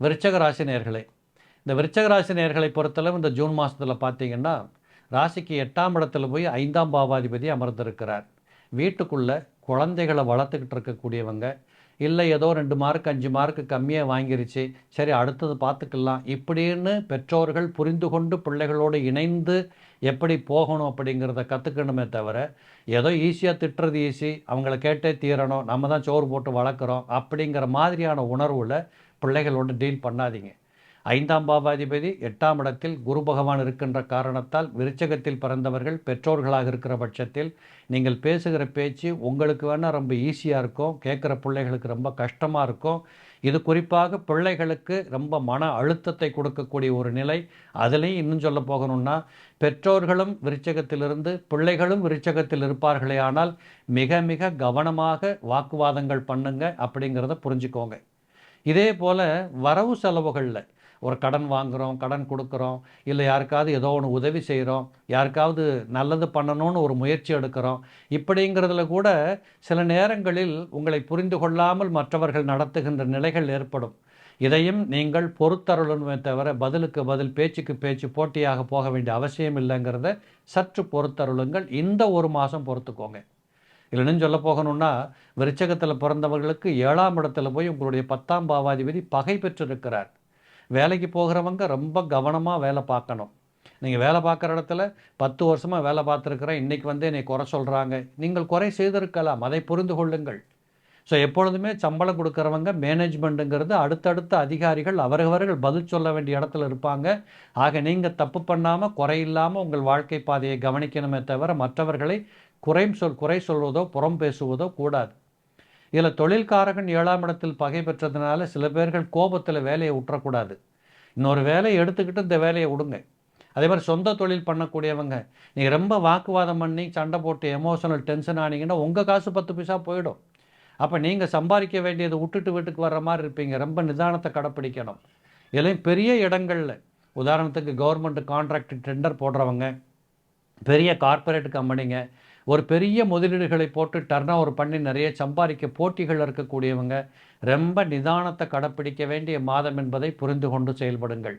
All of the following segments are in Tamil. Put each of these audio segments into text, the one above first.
விருச்சக ராசி நேர்களே இந்த விருச்சக ராசி நேர்களை பொறுத்தளவு இந்த ஜூன் மாதத்தில் பார்த்தீங்கன்னா ராசிக்கு எட்டாம் இடத்துல போய் ஐந்தாம் பாவாதிபதி அமர்ந்திருக்கிறார். வீட்டுக்குள்ளே குழந்தைகளை வளர்த்துக்கிட்டு இருக்கக்கூடியவங்க இல்லை ஏதோ ரெண்டு மார்க் அஞ்சு மார்க்கு கம்மியாக வாங்கிருச்சு. சரி அடுத்தது பார்த்துக்கலாம். இப்படின்னு பெற்றோர்கள் புரிந்து கொண்டு பிள்ளைகளோடு இணைந்து எப்படி போகணும் அப்படிங்கிறத கற்றுக்கணுமே தவிர ஏதோ ஈஸியாக திட்டுறது ஈஸி அவங்கள கேட்டே தீரணும் நம்ம தான் சோறு போட்டு வளர்க்குறோம் அப்படிங்கிற மாதிரியான உணர்வில் பிள்ளைகளோடு டீல் பண்ணாதீங்க. ஐந்தாம் பாபாதிபதி எட்டாம் இடத்தில் குரு பகவான் இருக்கின்ற காரணத்தால் விருச்சகத்தில் பிறந்தவர்கள் பெற்றோர்களாக இருக்கிற பட்சத்தில் நீங்கள் பேசுகிற பேச்சு உங்களுக்கு வேணால் ரொம்ப ஈஸியாக இருக்கும் கேட்குற பிள்ளைகளுக்கு ரொம்ப கஷ்டமாக இருக்கும். இது குறிப்பாக பிள்ளைகளுக்கு ரொம்ப மன அழுத்தத்தை கொடுக்கக்கூடிய ஒரு நிலை. அதுலேயும் இன்னும் சொல்ல போகணும்னா பெற்றோர்களும் விருச்சகத்திலிருந்து பிள்ளைகளும் விருச்சகத்தில் இருப்பார்களே ஆனால் மிக மிக கவனமாக வாக்குவாதங்கள் பண்ணுங்க அப்படிங்கிறத புரிஞ்சுக்கோங்க. இதே போல் வரவு செலவுகளில் ஒரு கடன் வாங்குகிறோம் கடன் கொடுக்குறோம் இல்லை யாருக்காவது ஏதோ ஒன்று உதவி செய்கிறோம் யாருக்காவது நல்லது பண்ணணும்னு ஒரு முயற்சி எடுக்கிறோம். இப்படிங்கிறதுல கூட சில நேரங்களில் உங்களை புரிந்து கொள்ளாமல் மற்றவர்கள் நடத்துகின்ற நிலைகள் ஏற்படும். இதையும் நீங்கள் பொறுத்தருளணுமே தவிர பதிலுக்கு பதில் பேச்சுக்கு பேச்சு போட்டியாக போக வேண்டிய அவசியம் இல்லைங்கிறத சற்று பொறுத்தருளுங்கள். இந்த ஒரு மாதம் பொறுத்துக்கோங்க. இல்லைன்னு சொல்ல போகணும்னா விருச்சகத்தில் பிறந்தவர்களுக்கு ஏழாம் இடத்துல போய் உங்களுடைய பத்தாம் பாவாதிபதி பகை பெற்றிருக்கிறார். வேலைக்கு போகிறவங்க ரொம்ப கவனமாக வேலை பார்க்கணும். நீங்கள் வேலை பார்க்குற இடத்துல பத்து வருஷமாக வேலை பார்த்துருக்குறேன் இன்றைக்கி வந்து என்னை குறை சொல்கிறாங்க நீங்கள் குறை செய்திருக்கலாம் அதை புரிந்து கொள்ளுங்கள். ஸோ எப்பொழுதுமே சம்பளம் கொடுக்குறவங்க மேனேஜ்மெண்ட்டுங்கிறது அடுத்தடுத்த அதிகாரிகள் அவரவர்கள் பதில் சொல்ல வேண்டிய இடத்துல இருப்பாங்க. ஆக நீங்கள் தப்பு பண்ணாமல் குறையில்லாமல் உங்கள் வாழ்க்கை பாதையை கவனிக்கணுமே தவிர மற்றவர்களை குறையும் சொல் குறை சொல்வதோ புறம் பேசுவதோ கூடாது. இதில் தொழில்காரகன் ஏழாம் இடத்தில் பகை பெற்றதுனால சில பேர்கள் கோபத்தில் வேலையை விட்டுறக்கூடாது இன்னொரு வேலையை எடுத்துக்கிட்டு இந்த வேலையை விடுங்க. அதே மாதிரி சொந்த தொழில் பண்ணக்கூடியவங்க நீங்கள் ரொம்ப வாக்குவாதம் பண்ணி சண்டை போட்டு எமோஷனல் டென்ஷன் ஆனீங்கன்னா உங்கள் காசு பத்து பைசா போயிடும். அப்போ நீங்கள் சம்பாதிக்க வேண்டியதை விட்டுட்டு வீட்டுக்கு வர்ற மாதிரி இருப்பீங்க. ரொம்ப நிதானத்தை கடைப்பிடிக்கணும். இதுலேயும் பெரிய இடங்களில் உதாரணத்துக்கு கவர்மெண்ட் கான்ட்ராக்ட் டெண்டர் போடுறவங்க பெரிய கார்ப்பரேட் கம்பெனிங்க ஒரு பெரிய முதலீடுகளை போட்டு டர்ன் ஓவர் பண்ணி நிறைய சம்பாதிக்க போட்டிகள் இருக்கக்கூடியவங்க ரொம்ப நிதானத்தை கடைப்பிடிக்க வேண்டிய மாதம் என்பதை புரிந்து கொண்டு செயல்படுங்கள்.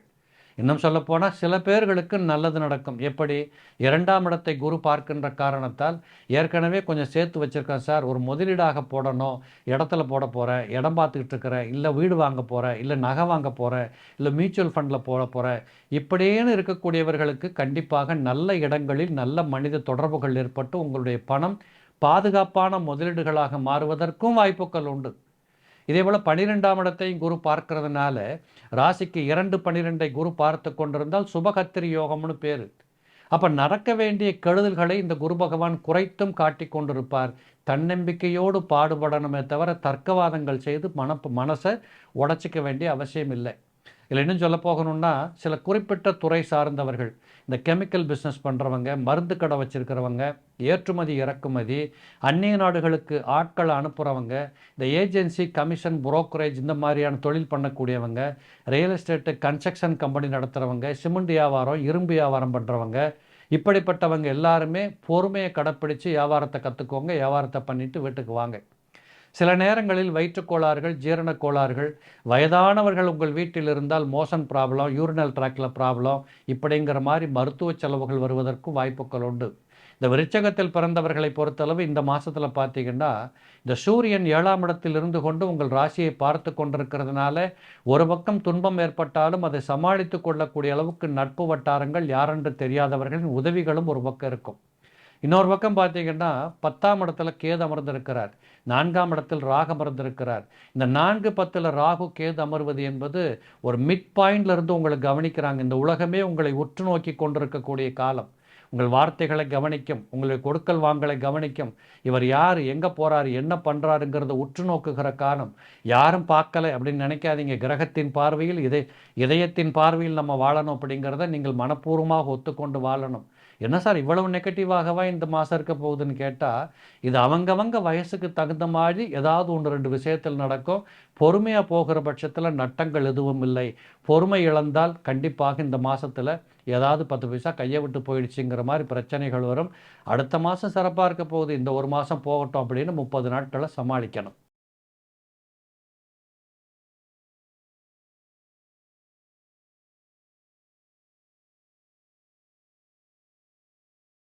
இன்னும் சொல்லப்போனால் சில பேர்களுக்கு நல்லது நடக்கும். எப்படி? இரண்டாம் இடத்தை குரு பார்க்கின்ற காரணத்தால் ஏற்கனவே கொஞ்சம் சேர்த்து வச்சுருக்கேன் சார். ஒரு முதலீடாக போடணும். இடத்துல போட போகிறேன் இடம் பார்த்துக்கிட்டு இருக்கிறேன் இல்லை வீடு வாங்க போகிறேன் இல்லை நகை வாங்க போகிறேன் இல்லை மியூச்சுவல் ஃபண்டில் போட போகிறேன் இப்படியேன்னு இருக்கக்கூடியவர்களுக்கு கண்டிப்பாக நல்ல இடங்களில் நல்ல மனித தொடர்புகள் ஏற்பட்டு உங்களுடைய பணம் பாதுகாப்பான முதலீடுகளாக மாறுவதற்கும் வாய்ப்புகள் உண்டு. இதே போல் பன்னிரெண்டாம் இடத்தையும் குரு பார்க்கறதுனால ராசிக்கு இரண்டு பனிரெண்டை குரு பார்த்து கொண்டிருந்தால் சுபகத்திரி யோகம்னு பேர். அப்போ நடக்க வேண்டிய கெடுதல்களை இந்த குரு பகவான் குறைத்தும் காட்டி கொண்டிருப்பார். தன்னம்பிக்கையோடு பாடுபடணுமே தவிர தர்க்கவாதங்கள் செய்து மன மனசை உடச்சிக்க வேண்டிய அவசியம் இல்லை. இல்லை இன்னும் சொல்ல போகணும்னா சில குறிப்பிட்ட துறை சார்ந்தவர்கள் இந்த கெமிக்கல் பிஸ்னஸ் பண்ணுறவங்க மருந்து கடை வச்சுருக்கிறவங்க ஏற்றுமதி இறக்குமதி அந்நிய நாடுகளுக்கு ஆட்களை அனுப்புகிறவங்க இந்த ஏஜென்சி கமிஷன் புரோக்கரேஜ் இந்த மாதிரியான தொழில் பண்ணக்கூடியவங்க ரியல் எஸ்டேட்டு கன்ஸ்ட்ரக்ஷன் கம்பெனி நடத்துகிறவங்க சிமெண்ட் வியாபாரம் இரும்பு வியாபாரம் பண்ணுறவங்க இப்படிப்பட்டவங்க எல்லாருமே பொறுமையை கடைப்பிடித்து வியாபாரத்தை கற்றுக்கோங்க வியாபாரத்தை பண்ணிவிட்டு வீட்டுக்கு வாங்க. சில நேரங்களில் வயிற்றுக்கோளாறுகள் ஜீரண கோளாறுகள் வயதானவர்கள் உங்கள் வீட்டில் இருந்தால் மோஷன் ப்ராப்ளம் யூரினல் ட்ராக்கில் ப்ராப்ளம் இப்படிங்கிற மாதிரி மருத்துவ செலவுகள் வருவதற்கும் வாய்ப்புகள் உண்டு. இந்த விருச்சகத்தில் பிறந்தவர்களை பொறுத்தளவு இந்த மாதத்தில் பார்த்தீங்கன்னா இந்த சூரியன் ஏழாம் இடத்தில் இருந்து கொண்டு உங்கள் ராசியை பார்த்து கொண்டிருக்கிறதுனால ஒரு பக்கம் துன்பம் ஏற்பட்டாலும் அதை சமாளித்து கொள்ளக்கூடிய அளவுக்கு நட்பு வட்டாரங்கள் யாரென்று தெரியாதவர்களின் உதவிகளும் ஒரு பக்கம் இருக்கும். இன்னொரு பக்கம் பார்த்தீங்கன்னா பத்தாம் இடத்துல கேது அமர்ந்திருக்கிறார். நான்காம் இடத்தில் ராகு அமர்ந்திருக்கிறார். இந்த நான்கு பத்தில் ராகு கேது அமர்வது என்பது ஒரு மிட் பாயிண்ட்லேருந்து உங்களை கவனிக்கிறாங்க. இந்த உலகமே உங்களை உற்று நோக்கி கொண்டிருக்கக்கூடிய காலம். உங்கள் வார்த்தைகளை கவனிக்கும் உங்களுடைய கொடுக்கல் வாங்கலை கவனிக்கும். இவர் யார் எங்கே போகிறாரு என்ன பண்ணுறாருங்கிறத உற்று நோக்குகிற காலம். யாரும் பார்க்கலை அப்படின்னு நினைக்காதீங்க. கிரகத்தின் பார்வையில் இதை இதயத்தின் பார்வையில் நம்ம வாழணும் அப்படிங்கிறத நீங்கள் மனப்பூர்வமாக ஒத்துக்கொண்டு வாழணும். என்ன சார் இவ்வளவு நெகட்டிவாகவா இந்த மாதம் இருக்க போகுதுன்னு கேட்டால் இது அவங்கவங்க வயசுக்கு தகுந்த மாதிரி ஏதாவது ஒன்று ரெண்டு விஷயத்தில் நடக்கும். பொறுமையாக போகிற பட்சத்தில் நட்டங்கள் எதுவும் இல்லை. பொறுமை இழந்தால் கண்டிப்பாக இந்த மாதத்தில் ஏதாவது பத்து பைசா கையை விட்டு போயிடுச்சுங்கிற மாதிரி பிரச்சனைகள் வரும். அடுத்த மாதம் சிறப்பாக இருக்க போகுது. இந்த ஒரு மாதம் போகட்டும் அப்படின்னு முப்பது நாட்களை சமாளிக்கணும்.